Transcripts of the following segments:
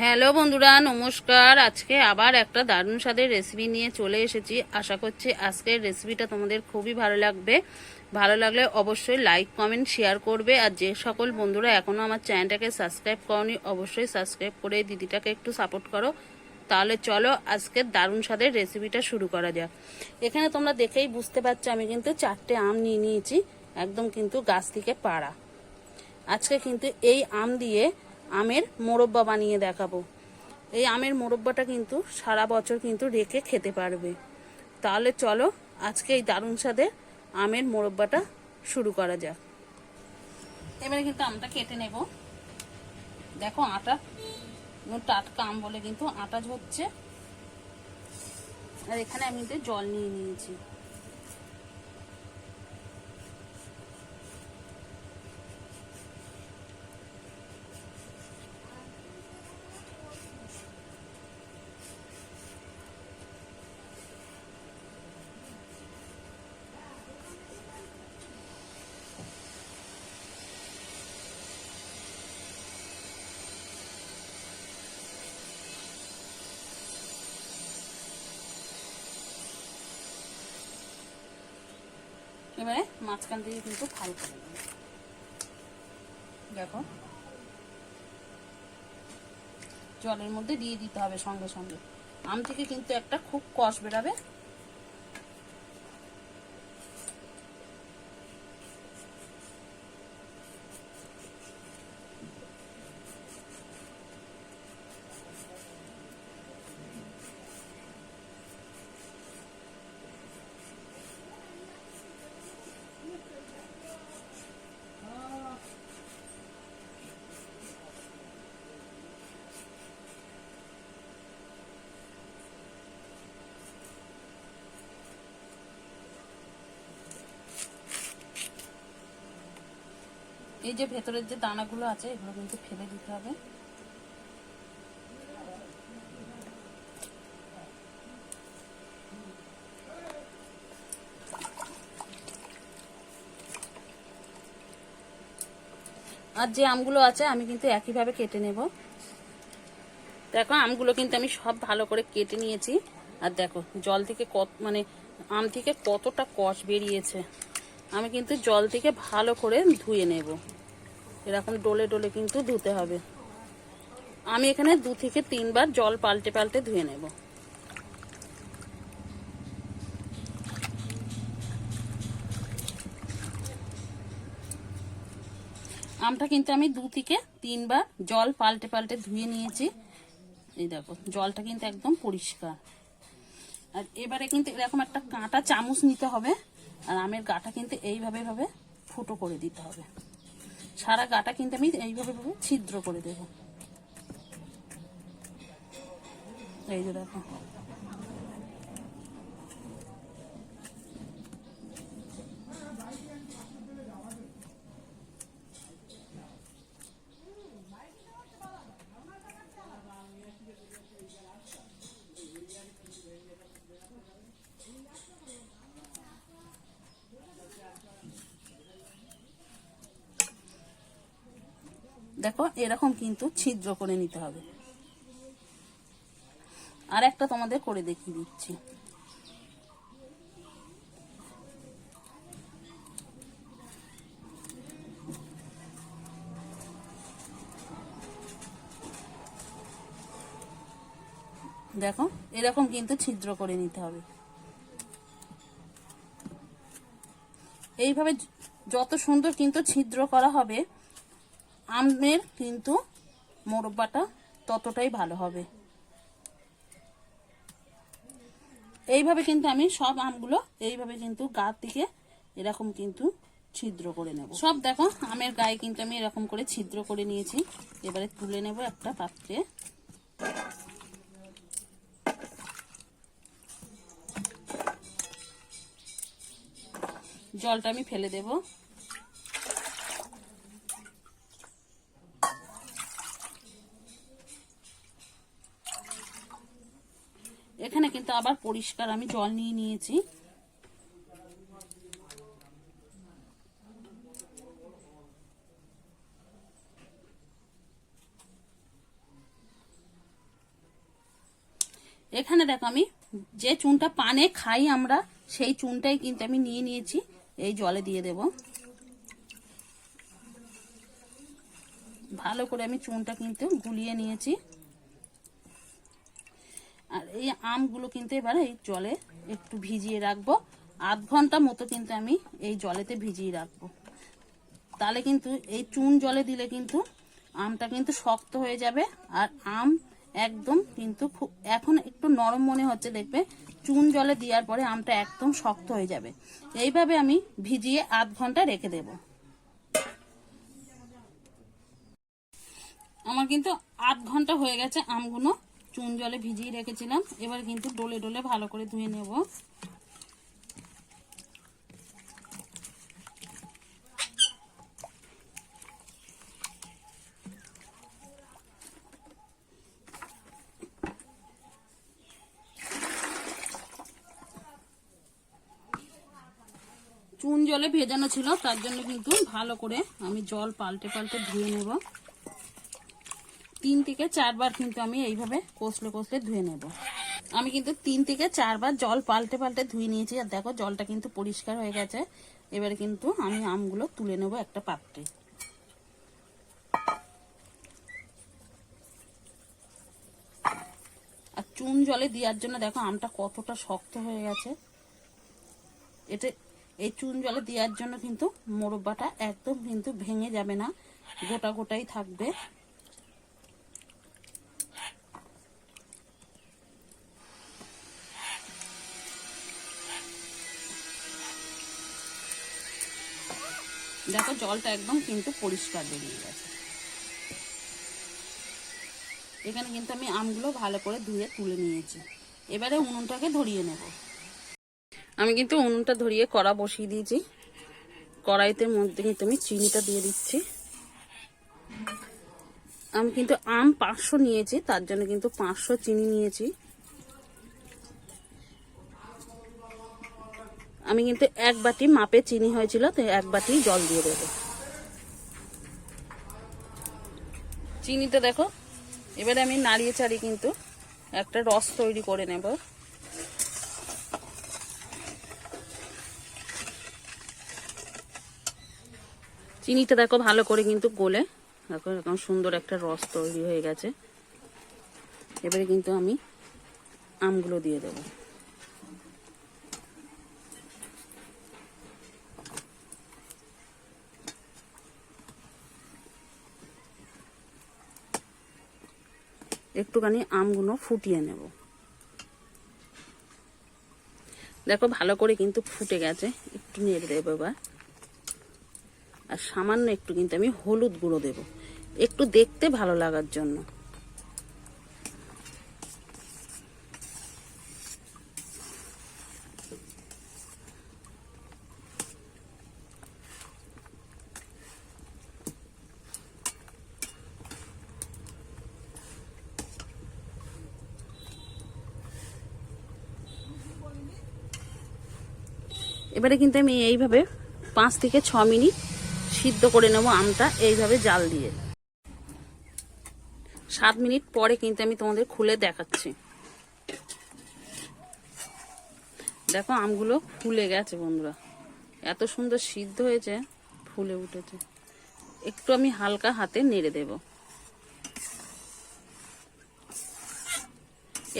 Hello বন্ধুরা, নমস্কার। আজকে আবার একটা দারুণ স্বাদের রেসিপি নিয়ে চলে এসেছি। আশা করছি আজকের রেসিপিটা তোমাদের খুবই ভালো লাগবে। ভালো লাগলে অবশ্যই লাইক কমেন্ট শেয়ার করবে। আর যে সকল বন্ধুরা এখনও আমার চ্যানেলটাকে সাবস্ক্রাইব করনি, অবশ্যই সাবস্ক্রাইব করে দিদিটাকে একটু সাপোর্ট করো। তাহলে চলো আজকে দারুণ স্বাদের রেসিপিটা শুরু করা যাক। এখানে তোমরা দেখেই বুঝতে পারছ, আমি কিন্তু চারটে আম নিয়ে নিয়েছি। একদম কিন্তু গাছ থেকে পাড়া। আজকে কিন্তু এই আম দিয়ে আমের মোরব্বা বানিয়ে দেখাবো। এই আমের মোরব্বাটা কিন্তু সারা বছর কিন্তু রেখে খেতে পারবে। তাহলে চলো আজকে এই দারুণ স্বাদের আমের মোরব্বাটা শুরু করা যাক। এবারে কিন্তু আমটা কেটে নেব। দেখো আটা টাটকা আম বলে কিন্তু আটা ঝরছে। আর এখানে আমি কিন্তু জল নিয়ে নিয়েছি। এবারে মাঝখান থেকে কিন্তু ফাল করে দেবো দেখো। জলের মধ্যে দিয়ে দিতে হবে সঙ্গে সঙ্গে। আম থেকে কিন্তু একটা খুব কষ বেরাবে। এই যে ভেতরের যে দানাগুলো আছে, এগুলো কিন্তু ফেলে দিতে হবে। আর যে আমগুলো আছে, আমি কিন্তু একইভাবে কেটে নেব। দেখো, আমগুলো কিন্তু আমি সব ভালো করে কেটে নিয়েছি। আর দেখো, জল থেকে কত মানে আম থেকে কতটা কষ বেরিয়েছে। আমি কিন্তু জল থেকে ভালো করে ধুয়ে নেব। এরকম ডোলে ডোলে কিন্তু ধুতে হবে। আমি এখানে দু থেকে তিনবার জল পাল্টে পাল্টে ধুয়ে নেব। আমটা কিন্তু আমি দু থেকে তিনবার জল পাল্টে পাল্টে ধুয়ে নিয়েছি। এই দেখো, জলটা কিন্তু একদম পরিষ্কার। আর এবারে কিন্তু এরকম একটা কাঁটা চামচ নিতে হবে। আর আমের গাটা কিন্তু এইভাবে ভাবে ফুটো করে দিতে হবে। সারা গাটা কিন্তু আমি এইভাবে ভাবে ছিদ্র করে দেবো। এই যে দেখো। দেখো, এরকম কিন্তু ছিদ্র করে নিতে হবে। আর একটা তোমাদের করে দেখিয়ে দিচ্ছি। দেখো, এরকম কিন্তু ছিদ্র করে নিতে হবে। এইভাবে যত সুন্দর কিন্তু ছিদ্র করা হবে আমের কিন্তু মোরব্বাটা ততটাই ভালো হবে। এইভাবে কিন্তু আমি সব আমগুলো এইভাবে কিন্তু গা থেকে এরকম কিন্তু ছিদ্র করে নেব। সব দেখো, আমের গায়ে কিন্তু আমি এরকম করে ছিদ্র করে নিয়েছি। এবারে তুলে নেব একটা পাত্রে। জলটা আমি ফেলে দেবো। কিন্তু আবার পরিষ্কার, আমি জল নিয়ে নিয়েছি। এখানে দেখো আমি যে চুনটা পানে খাই আমরা, সেই চুনটাই কিন্তু আমি নিয়ে নিয়েছি, এই জলে দিয়ে দেব। ভালো করে আমি চুনটা কিন্তু গুলিয়ে নিয়েছি। আর এই আমগুলো কিন্তু এবার এই জলে একটু ভিজিয়ে রাখব। আধ ঘণ্টা মতো কিন্তু আমি এই জলেতে ভিজিয়ে রাখব। তাহলে কিন্তু এই চুন জলে দিলে কিন্তু আমটা কিন্তু শক্ত হয়ে যাবে আর আম একদম কিন্তু এখন একটু নরম মনে হচ্ছে দেখবে। চুন জলে দেওয়ার পরে আমটা একদম শক্ত হয়ে যাবে। এইভাবে আমি ভিজিয়ে আধ ঘণ্টা রেখে দেব। আমার কিন্তু আধ ঘণ্টা হয়ে গেছে আমগুলো। চুন জলে ভিজিয়ে রেখেছিলাম। এবার কিন্তু ডলে ডলে ভালো করে ধুয়ে নেব। চুন জলে ভেজানো ছিল, তার জন্য কিন্তু ভালো করে আমি জল পাল্টে পাল্টে ধুয়ে নেব। তিন থেকে চারবার কিন্তু আমি এইভাবে কষলে কষলে ধুয়ে নেব। আমি কিন্তু তিন থেকে চারবার জল পাল্টে পাল্টে ধুয়ে নিয়েছি। আর দেখো, জলটা কিন্তু পরিষ্কার হয়ে গেছে। এবারে কিন্তু আমি আমগুলো তুলে নেব একটা পাত্রে। আর চুন জলে দেওয়ার জন্য দেখো, আমটা কতটা শক্ত হয়ে গেছে। এটা এই চুন জলে দেওয়ার জন্য কিন্তু মোরব্বাটা একদম কিন্তু ভেঙে যাবে না। গোটা গোটাই থাকবে। দেখো জলটা একদম কিন্তু পরিষ্কার বেরিয়ে গেছে। এখানে কিন্তু আমি আমগুলো ভালো করে ধুয়ে তুলে নিয়েছি। এবারে উনুনটাকে ধরিয়ে নেব। আমি কিন্তু উনুনটা ধরিয়ে কড়া বসিয়ে দিয়েছি। কড়াইতে মধ্যে কিন্তু আমি চিনিটা দিয়ে দিচ্ছি। আমি কিন্তু আম পাঁচশো নিয়েছি, তার জন্য কিন্তু পাঁচশো চিনি নিয়েছি। আমি কিন্তু এক বাটি মাপে চিনি হয়েছিল, তো এক বাটি জল দিয়ে দেবো। চিনিটা দেখো, এবারে আমি নাড়িয়ে চাড়িয়ে কিন্তু একটা রস তৈরি করে নেব। চিনিটা দেখো ভালো করে কিন্তু গলে, দেখো এরকম সুন্দর একটা রস তৈরি হয়ে গেছে। এবারে কিন্তু আমি আমগুলো দিয়ে দেবো। একটুখানি আমগুলো ফুটিয়ে নেব। দেখো ভালো করে কিন্তু ফুটে গেছে, একটু নেড়ে দেবো এবার। আর সামান্য একটু কিন্তু আমি হলুদ গুঁড়ো দেব, একটু দেখতে ভালো লাগার জন্য। এবারে কিন্তু আমি এইভাবে পাঁচ থেকে ছ মিনিট সিদ্ধ করে নেব আমটা, এইভাবে জাল দিয়ে। সাত মিনিট পরে কিন্তু আমি তোমাদের খুলে দেখাচ্ছি। দেখো, আমগুলো ফুলে গেছে বন্ধুরা। এত সুন্দর সিদ্ধ হয়েছে, ফুলে উঠেছে। একটু আমি হালকা হাতে নেড়ে দেব।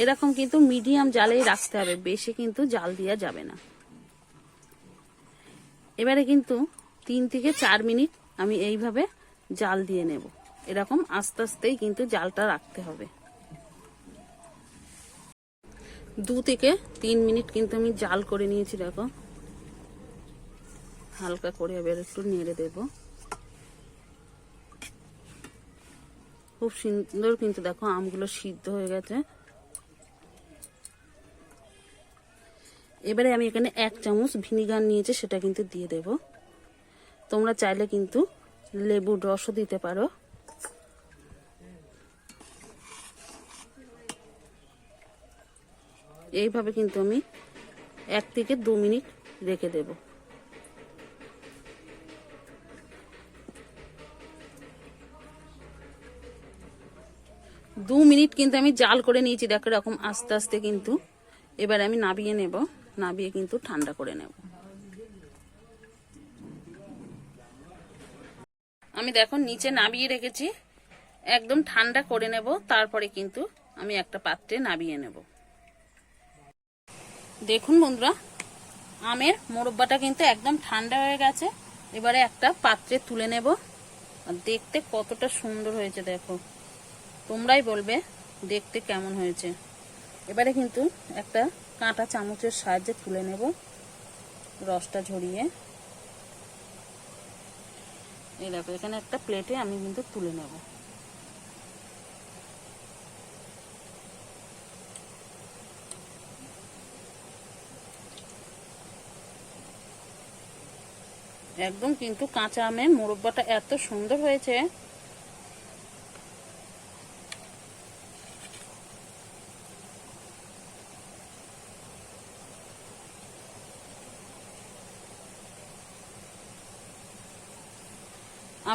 এরকম কিন্তু মিডিয়াম জালেই রাখতে হবে, বেশি কিন্তু জাল দেওয়া যাবে না। এবারে কিন্তু তিন থেকে চার মিনিট আমি এইভাবে জাল দিয়ে নেব। এরকম আস্তে আস্তেই কিন্তু জালটা রাখতে হবে। দু থেকে তিন মিনিট কিন্তু আমি জাল করে নিয়েছি, দেখো। হালকা করে এবার একটু নেড়ে দেব। খুব সুন্দর কিন্তু দেখো আমগুলো সিদ্ধ হয়ে গেছে। এবারে আমি এখানে এক চামচ ভিনিগার নিয়েছি, সেটা কিন্তু দিয়ে দেব। তোমরা চাইলে কিন্তু লেবুর রসও দিতে পারো। এইভাবে কিন্তু আমি এক থেকে দু মিনিট রেখে দেব। দু মিনিট কিন্তু আমি জাল করে নিয়েছি, দেখো এরকম আস্তে আস্তে কিন্তু। এবার আমি নাবিয়ে নেব। নাবিয়ে কিন্তু ঠান্ডা করে নেব। আমি দেখো নিচে নাবিয়ে রেখেছি। একদম ঠান্ডা করে নেব, তারপরে কিন্তু আমি একটা পাত্রে নাবিয়ে নেব। দেখুন বন্ধুরা, আমের মোরব্বাটা কিন্তু একদম ঠান্ডা হয়ে গেছে। এবারে একটা পাত্রে তুলে নেব। দেখতে কতটা সুন্দর হয়েছে দেখো। তোমরাই বলবে দেখতে কেমন হয়েছে। এবারে কিন্তু একটা কাঁটা চামচের সাহায্যে তুলে নেব রসটা ঝরিয়ে। এই দেখো, এখানে একটা প্লেটে আমি কিন্তু তুলে নেব। একদম কিন্তু কাঁচা আমের মোরব্বাটা এত সুন্দর হয়েছে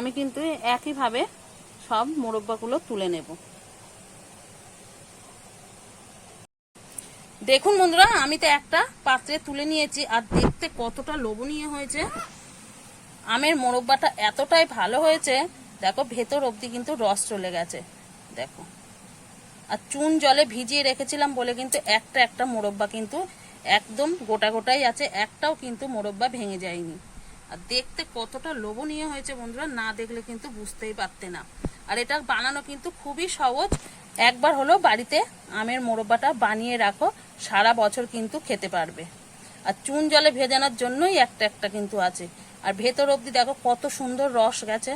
আমি কিন্তু একইভাবে সব মোরব্বাগুলো তুলে নেব। দেখুন বন্ধুরা, আমি তো একটা পাত্রে তুলে নিয়েছি, আর দেখতে কতটা লোভনীয় হয়েছে। আমের মোরব্বাটা এতটাই ভালো হয়েছে, দেখো ভেতর অবধি কিন্তু রস চলে গেছে, দেখো। আর চুন জলে ভিজিয়ে রেখেছিলাম বলে কিন্তু একটা একটা মোরব্বা কিন্তু একদম গোটা গোটাই আছে, একটাও কিন্তু মোরব্বা ভেঙে যায়নি। আর দেখতে কতটা লোভনীয় হয়েছে বন্ধুরা, না দেখলে কিন্তু বুঝতেই পারতে না। আর এটা বানানো কিন্তু খুবই সহজ। একবার হলো বাড়িতে আমের মোরব্বাটা বানিয়ে রাখো, সারা বছর কিন্তু খেতে পারবে। আর চুন জলে ভেজানোর জন্যই একটা একটা কিন্তু আছে। আর ভেতর অবধি দেখো কত সুন্দর রস গেছে।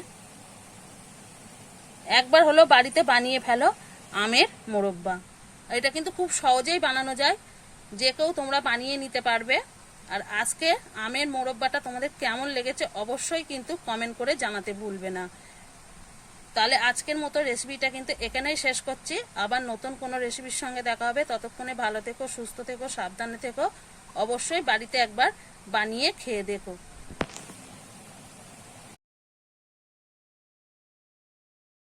একবার হলো বাড়িতে বানিয়ে ফেলো আমের মোরব্বা। এটা কিন্তু খুব সহজেই বানানো যায়। যে কেউ তোমরা বানিয়ে নিতে পারবে। আর আজকে আমের মোরব্বাটা তোমাদের কেমন লেগেছে অবশ্যই কিন্তু কমেন্ট করে জানাতে ভুলবে না। তাহলে আজকের মতো রেসিপিটা কিন্তু এখানেই শেষ করছি। আবার নতুন কোনো রেসিপির সঙ্গে দেখা হবে। ততক্ষণে ভালো থেকো, সুস্থ থেকো, সাবধানে থেকো। অবশ্যই বাড়িতে একবার বানিয়ে খেয়ে দেখো।